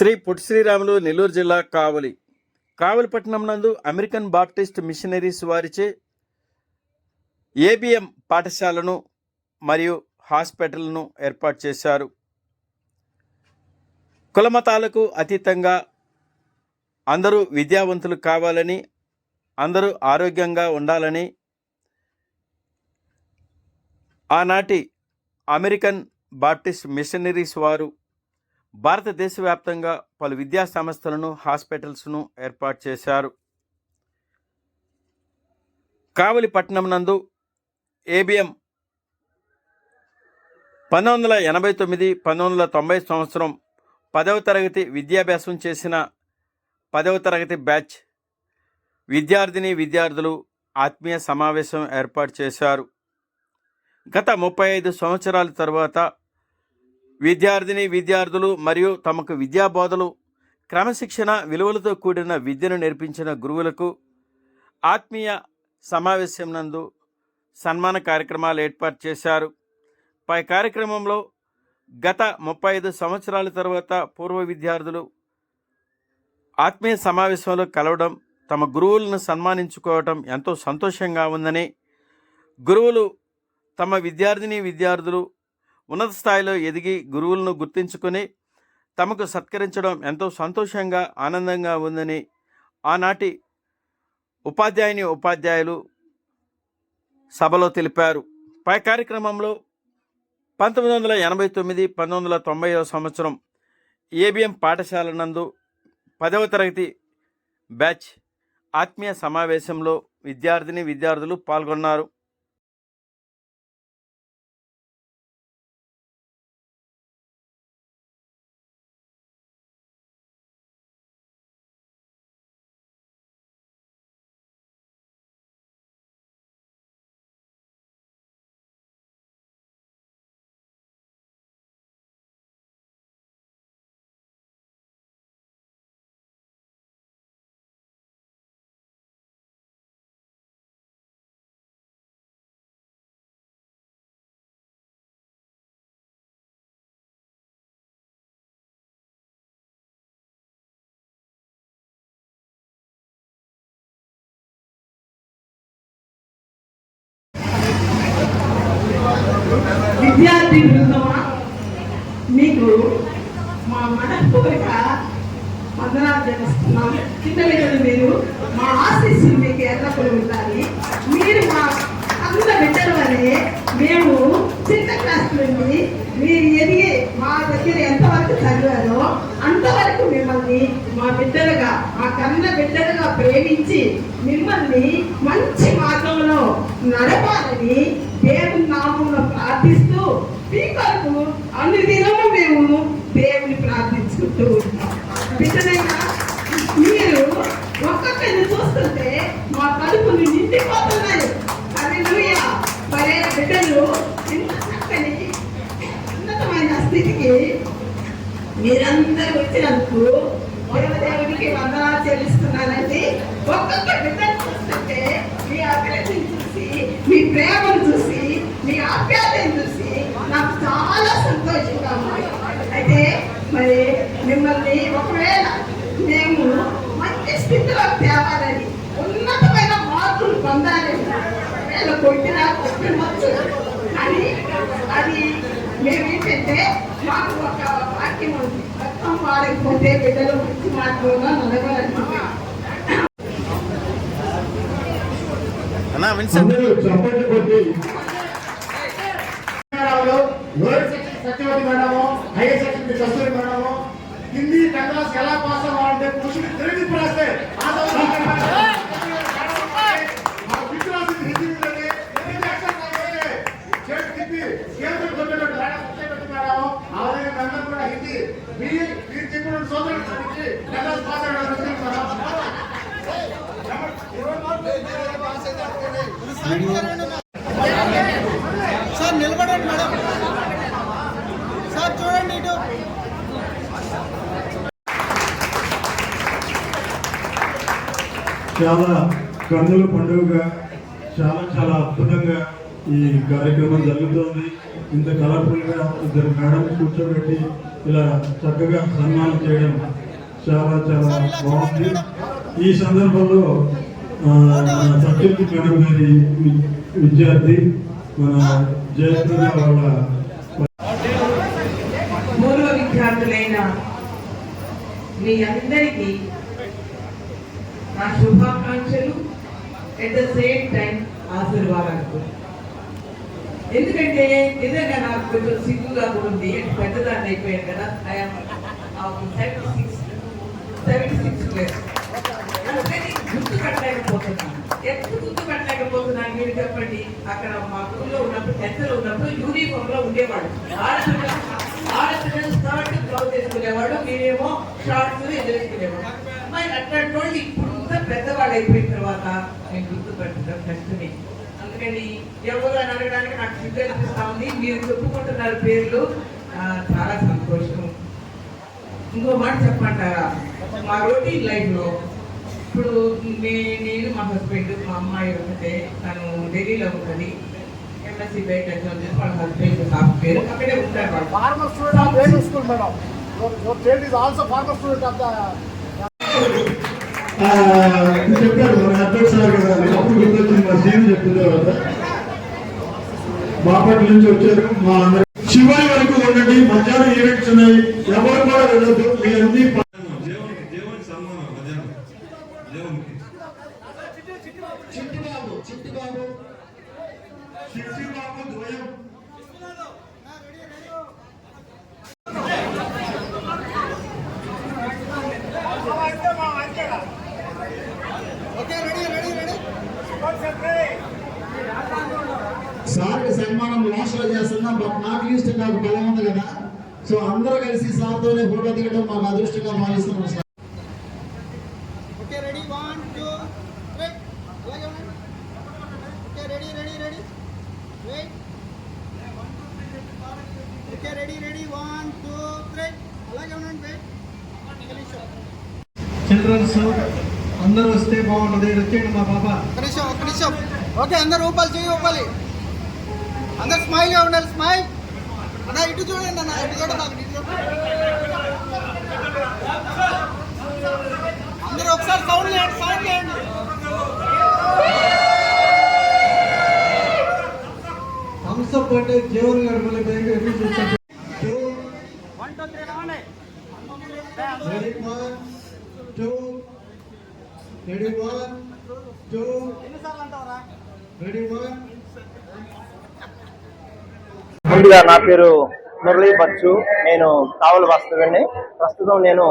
శ్రీ పొట్టి శ్రీరాములు నెల్లూరు జిల్లా కావలి. కావలిపట్నం నందు American Baptist missionaries వారిచే ఏబిఎం పాఠశాలను మరియు హాస్పిటల్ను ఏర్పాటు చేశారు. కులమతాలకు అతీతంగా అందరూ విద్యావంతులు కావాలని అందరూ ఆరోగ్యంగా ఉండాలని ఆనాటి అమెరికన్ బాప్టిస్ట్ మిషనరీస్ వారు భారతదేశ వ్యాప్తంగా పలు విద్యా సంస్థలను హాస్పిటల్స్ను ఏర్పాటు చేశారు. కావలిపట్నం నందు ఏబిఎం పంతొమ్మిది వందల ఎనభై తొమ్మిది పంతొమ్మిది వందల తొంభై సంవత్సరం పదవ తరగతి విద్యాభ్యాసం చేసిన పదవ తరగతి బ్యాచ్ విద్యార్థిని విద్యార్థులు ఆత్మీయ సమావేశం ఏర్పాటు చేశారు. గత ముప్పై ఐదు సంవత్సరాల తర్వాత విద్యార్థిని విద్యార్థులు మరియు తమకు విద్యాబోధలు క్రమశిక్షణ విలువలతో కూడిన విద్యను నేర్పించిన గురువులకు ఆత్మీయ సమావేశం నందు సన్మాన కార్యక్రమాలు ఏర్పాటు చేశారు. పై కార్యక్రమంలో గత ముప్పై ఐదు సంవత్సరాల తర్వాత పూర్వ విద్యార్థులు ఆత్మీయ సమావేశంలో కలవడం తమ గురువులను సన్మానించుకోవటం ఎంతో సంతోషంగా ఉందని గురువులు తమ విద్యార్థిని విద్యార్థులు ఉన్నత స్థాయిలో ఎదిగి గురువులను గుర్తించుకొని తమకు సత్కరించడం ఎంతో సంతోషంగా ఆనందంగా ఉందని ఆనాటి ఉపాధ్యాయుని ఉపాధ్యాయులు సభలో తెలిపారు. పై కార్యక్రమంలో పంతొమ్మిది వందల ఎనభై తొమ్మిది పంతొమ్మిది వందల తొంభై సంవత్సరం ఏబిఎం పాఠశాల నందు పదవ తరగతి బ్యాచ్ ఆత్మీయ సమావేశంలో విద్యార్థిని విద్యార్థులు పాల్గొన్నారు. మీకు మా మనపూర్వక వందనాలు తెలుస్తున్నాం చిన్నపిల్లలు మీరు మా ఆశీస్సులు మీకు ఎల్లప్పుడూ ఉండాలి. మీరు మా అందరి బిడ్డల వలె మేము చిన్న క్లాస్ నుండి మీరు ఎదిగి మా దగ్గర ఎంతవరకు చదివారో అంతవరకు మిమ్మల్ని మా బిడ్డలుగా మా కన్న బిడ్డలుగా ప్రేమించి మిమ్మల్ని మంచి మార్గంలో నడపాలని దేవుని నామంలో ప్రార్థిస్తూ మీ కొరకు అన్ని దినము మేము దేవుని ప్రార్థించుకుంటూ ఉంటాం. బిడ్డనైనా మీరు ఒక్కొక్కరిని చూస్తుంటే మా తలుపులు నిండిపోతున్నాయి. హల్లెలూయా. మరే బిడ్డలు ఇంత చక్కని ఉన్నతమైన స్థితికి మీరందరూ వచ్చినందుకు దేవుడికి వందనాలు చెల్లిస్తున్నానండి. ఒక్కొక్క బిడ్డను చూస్తుంటే మీ అభివృద్ధిని చూసి మీ ప్రేమను చూసి మీ ఆప్యాతను చూసి నాకు చాలా సంతోషంగా ఉంది. అయితే మరి మిమ్మల్ని ఒకవేళ మేము మంచి స్థితిలో తేవాలని ఉన్నతమైన మార్పులు పొందాలని ఒకవేళ కొట్టినా కొట్టవచ్చు. కానీ అది మేము ఏంటంటే మాకు ఒక వాక్యం ఉంది. రక్తం వాడకపోతే బిడ్డలు మంచి మార్గంలో నడవాలని అన్నా విన్సెంట్. అందరూ చప్పట్లు కొట్టి Satyavathi madam higher secondary Kasturi madam Hindi congrats ఎలా పాస్ అవ్వాలంటే పురుషుడు తెలుగు రాస్తే ఆ సంవత్సరం మా బిడ్డ రాసింది హిందీ మీదనే, హిందీ అక్షరం రాయలే. చేతి తిప్పి చేతులు కొట్టేటట్టు మేడం సత్యవతి మేడం ఆ విధంగా మేమందరం కూడా హిందీ మీరు మీరు చెప్పిన సోదరుడు చదివించి కంగ్రాస్ పాస్ అవ్వడానికి సార్ నిలబడండి మేడం సార్ చూడండి ఇటు చాలా కన్నుల పండుగగా చాలా చాలా అద్భుతంగా ఈ కార్యక్రమం జరుగుతోంది. ఇంత కలర్ఫుల్గా ఇద్దరు మేడం కూర్చోబెట్టి ఇలా చక్కగా సన్మానం చేయడం చాలా చాలా బాగుంది. ఈ సందర్భంలో ఆ, మేడం గారి విద్యార్థి మన జయప్రద వాళ్ళ పూర్వ విద్యార్థులైన మీ అందరికీ నా శుభాకాంక్షలు. ఎట్ ద సేమ్ టైం ఆశీర్వాదాలు. ఎందుకంటే నిజంగా నాకు కొంచెం సిగ్గుగా కూడా ఉంది. పెద్దదాన్ని అయిపోయాను కదా. I'm seventy six seventy six plus అందుకని గుర్తు కట్టలేకపోతున్నాను ఎందుకు మీరు చెప్పండి. అక్కడ మా ఊళ్ళో ఉన్నప్పుడు టెన్త్లో ఉన్నప్పుడు యూనిఫామ్లో ఉండేవాడు ఆడపిల్ల ఆడపిల్లలు స్కర్ట్ బ్లౌజ్ వేసుకునేవాడు మీరేమో షార్ట్స్ వేసుకునేవాడు మరి అట్లాంటి వాళ్ళు ఇప్పుడు పెద్దవాళ్ళు అయిపోయిన తర్వాత నేను గుర్తు పెట్టడం కష్టమే అందుకని ఎవరు అని అడగడానికి నాకు సిద్ధ అనిపిస్తా ఉంది. మీరు చెప్పుకుంటున్నారు పేర్లు. చాలా సంతోషం. ఇంకో మాట చెప్పంటారా మా రొటీన్ లైఫ్లో ఇప్పుడు నేను మా హస్బెండ్ మా అమ్మాయి ఒకటే. తను ఢిల్లీలో ఉంటుంది. ఎంఎస్సీ బయట ఎగ్జామ్ చేసి వాళ్ళ హస్బెండ్ సాఫ్ట్వేర్ అక్కడే ఉంటారు వాళ్ళు. Farmer student చెప్పారు మన అధ్యక్ష కదా అప్పుడు గుర్తొచ్చింది మా సీఎం చెప్పిన తర్వాత బాపట్ల నుంచి వచ్చారు మా అందరు చివరి వరకు ఉండండి మధ్యాహ్నం ఈవెంట్స్ ఉన్నాయి ఎవరు కూడా వెళ్ళొద్దు. సార్కి సన్మానం లాస్ట్లో చేస్తున్నాం బట్ నాకు లిస్ట్ నాకు బలం ఉంది కదా. సో అందరూ కలిసి సార్తోనే ఫోటో దిగడం మాకు అదృష్టంగా భావిస్తున్నాం సార్. చిల్డ్రన్స్ అందరూ వస్తే బాగుంటుంది. వచ్చేయండి మా పాప ఒక నిమిషం ఒక నిమిషం ఓకే అందరు ఊపాలి చెయ్యి ఊపాలి. అందరు స్మైల్గా ఉండాలి స్మైల్. అన్న ఇటు చూడండి అన్న ఇటు చూడండి నాకు ఇటు అందరూ ఒకసారి సౌండ్ చేయండి సౌండ్ చేయండి థమ్స్అప్ అంటే గారు మళ్ళీ బయటకు ఎప్పుడు చూస్తారు వన్ టూ త్రీ రావండి ready one two ready one two ఎన్నిసార్లు అంటావరా రెడీ వన్ ముందుగా నా పేరు మురళీ బచ్చు. నేను కావలి వాస్తవ్యండి ప్రస్తుతం నేను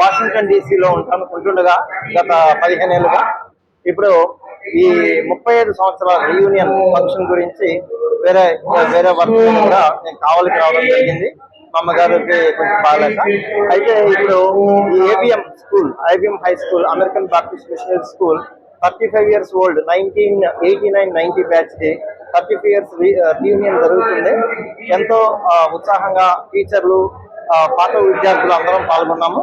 వాషింగ్టన్ డీసీలో ఉంటాను ఉంటుండగా గత పదిహేను ఏళ్ళుగా. ఇప్పుడు ఈ ముప్పై ఐదు సంవత్సరాల రీయూనియన్ ఫంక్షన్ గురించి వేరే వేరే వర్క్ కూడా నేను కావలికి రావడం జరిగింది. మా అమ్మగారికి కొంచెం బాగాలేక. అయితే ఇప్పుడు ఈ ABM school IBM high school American Baptist missionary school thirty five years old nineteen eighty nine ninety batch day thirty five years reunion జరుగుతుంది ఎంతో ఉత్సాహంగా టీచర్లు పాత విద్యార్థులు అందరం పాల్గొన్నాము.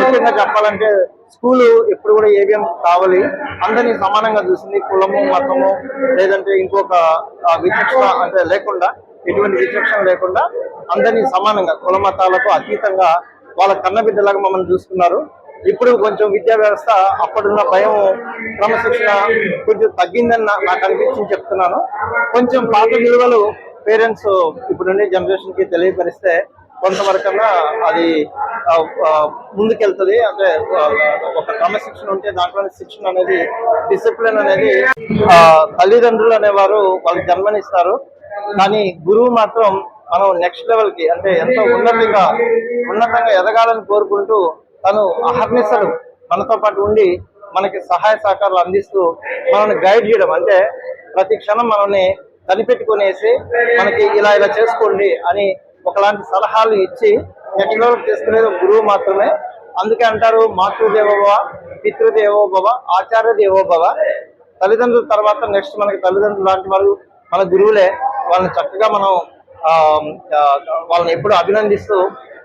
ముఖ్యంగా చెప్పాలంటే స్కూలు ఎప్పుడు కూడా ఏవిఎం కావాలి. అందరినీ సమానంగా చూసింది కులము మతము లేదంటే ఇంకొక విచక్షణ అంటే లేకుండా ఎటువంటి విచక్షణ లేకుండా అందరినీ సమానంగా కుల మతాలకు అతీతంగా వాళ్ళ కన్నబిడ్డలాగా మమ్మల్ని చూసుకున్నారు. ఇప్పుడు కొంచెం విద్యా వ్యవస్థ అప్పుడున్న భయం క్రమశిక్షణ కొంచెం తగ్గిందని నాకు అనిపించింది చెప్తున్నాను. కొంచెం పాత విలువలు పేరెంట్స్ ఇప్పుడుండే జనరేషన్కి తెలియపరిస్తే కొంతవరకన్నా అది ముందుకెళ్తుంది. అంటే ఒక క్రమశిక్షణ ఉంటే దాంట్లో శిక్షణ అనేది డిసిప్లిన్ అనేది తల్లిదండ్రులు అనేవారు వాళ్ళకి జన్మనిస్తారు. కానీ గురువు మాత్రం మనం నెక్స్ట్ లెవెల్కి అంటే ఎంతో ఉన్నతంగా ఉన్నతంగా ఎదగాలని కోరుకుంటూ తను అహర్నిశలు మనతో పాటు ఉండి మనకి సహాయ సహకారాలు అందిస్తూ మనల్ని గైడ్ చేయడం. అంటే ప్రతి క్షణం మనల్ని కనిపెట్టుకునేసి మనకి ఇలా ఇలా చేసుకోండి అని ఒకలాంటి సలహాలు ఇచ్చి నెక్స్ట్ తీసుకునేది ఒక గురువు మాత్రమే. అందుకే అంటారు మాతృదేవోభవ పితృదేవోభవ ఆచార్య దేవోభవ తల్లిదండ్రుల తర్వాత నెక్స్ట్ మనకి తల్లిదండ్రులు లాంటి వారు మన గురువులే వాళ్ళని చక్కగా మనం వాళ్ళని ఎప్పుడు అభినందిస్తూ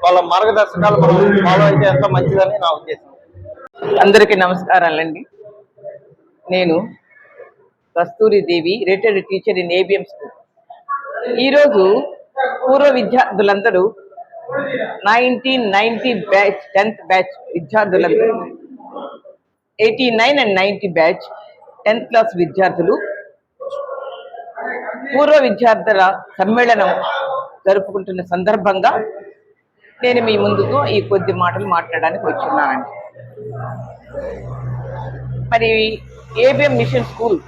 వాళ్ళ మార్గదర్శకాలు మనం ఫాలో అయితే ఎంత మంచిదని నా ఉద్దేశం. అందరికీ నమస్కారాలండి. నేను Kasturi Devi retired teacher in ABM school ఈరోజు పూర్వ విద్యార్థులందరూ nineteen ninety batch tenth batch విద్యార్థులందరూ eighty nine and ninety batch tenth class విద్యార్థులు పూర్వ విద్యార్థుల సమ్మేళనం జరుపుకుంటున్న సందర్భంగా నేను మీ ముందుకు ఈ కొద్ది మాటలు మాట్లాడడానికి వచ్చున్నానండి. మరి ఏబిఎం మిషన్ స్కూల్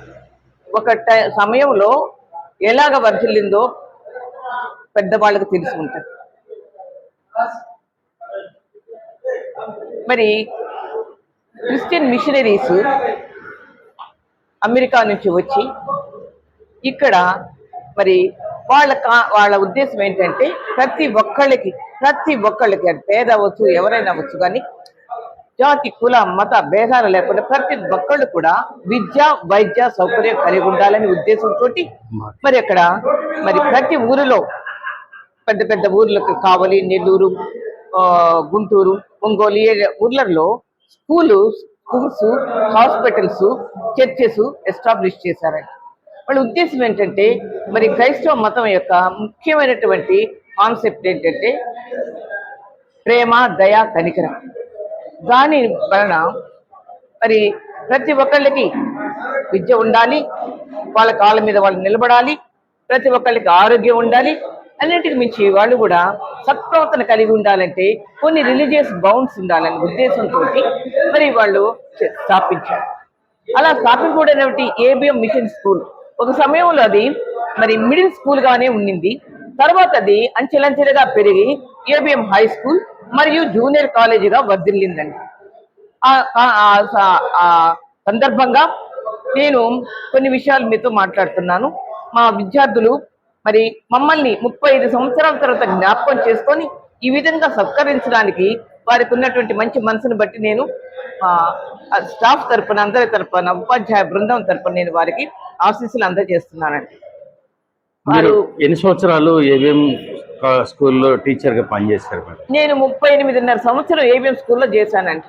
ఒక టై- సమయంలో ఎలాగ వర్ధిల్లిందో పెద్దవాళ్ళకి తెలిసి ఉంటుంది. మరి క్రిస్టియన్ మిషనరీస్ అమెరికా నుంచి వచ్చి ఇక్కడ మరి వాళ్ళ వాళ్ళ ఉద్దేశం ఏంటంటే ప్రతి ఒక్కళ్ళకి ప్రతి ఒక్కళ్ళకి పేద అవ్వచ్చు ఎవరైనా అవ్వచ్చు కానీ జాతి కుల మత భేదాలు లేకుండా ప్రతి ఒక్కళ్ళు కూడా విద్య వైద్య సౌకర్యం కలిగి ఉండాలనే ఉద్దేశంతో మరి అక్కడ మరి ప్రతి ఊరిలో పెద్ద పెద్ద ఊర్లకు కావలి నెల్లూరు ఆ, గుంటూరు ఒంగోలు ఊర్లలో school schools hospitals churches establish చేశారండి. వాళ్ళ ఉద్దేశం ఏంటంటే మరి క్రైస్తవ మతం యొక్క ముఖ్యమైనటువంటి కాన్సెప్ట్ ఏంటంటే ప్రేమ దయ కనికరం. దాని వలన మరి ప్రతి ఒక్కళ్ళకి విద్య ఉండాలి వాళ్ళ కాళ్ళ మీద వాళ్ళు నిలబడాలి ప్రతి ఒక్కళ్ళకి ఆరోగ్యం ఉండాలి అన్నిటికి మించి వాళ్ళు కూడా సత్ప్రవర్తన కలిగి ఉండాలంటే కొన్ని రిలీజియస్ బౌండ్స్ ఉండాలనే ఉద్దేశంతో మరి వాళ్ళు స్థాపించారు. అలా స్థాపించబడినటువంటి ఏబిఎం మిషన్ స్కూల్ ఒక సమయంలో అది మరి మిడిల్ స్కూల్ గానే ఉండింది. తర్వాత అది అంచెలంచెలుగా పెరిగి ఏబిఎం హై స్కూల్ మరియు జూనియర్ కాలేజీగా వర్ధిల్లిందండి. ఆ- సందర్భంగా నేను కొన్ని విషయాలు మీతో మాట్లాడుతున్నాను. మా విద్యార్థులు మరి మమ్మల్ని ముప్పై ఐదు సంవత్సరాల తర్వాత జ్ఞాపకం చేసుకొని ఈ విధంగా సత్కరించడానికి వారికి ఉన్నటువంటి మంచి మనసును బట్టి నేను స్టాఫ్ తరపున అందరి తరపున ఉపాధ్యాయ బృందం తరపున నేను వారికి ఆశీస్సులు అందజేస్తున్నానండి. వారు ఎన్ని సంవత్సరాలు ఏవిఎం స్కూల్లో టీచర్గా పనిచేశారు నేను ముప్పై ఎనిమిదిన్నర సంవత్సరం ఏబిఎం స్కూల్లో చేశానండి.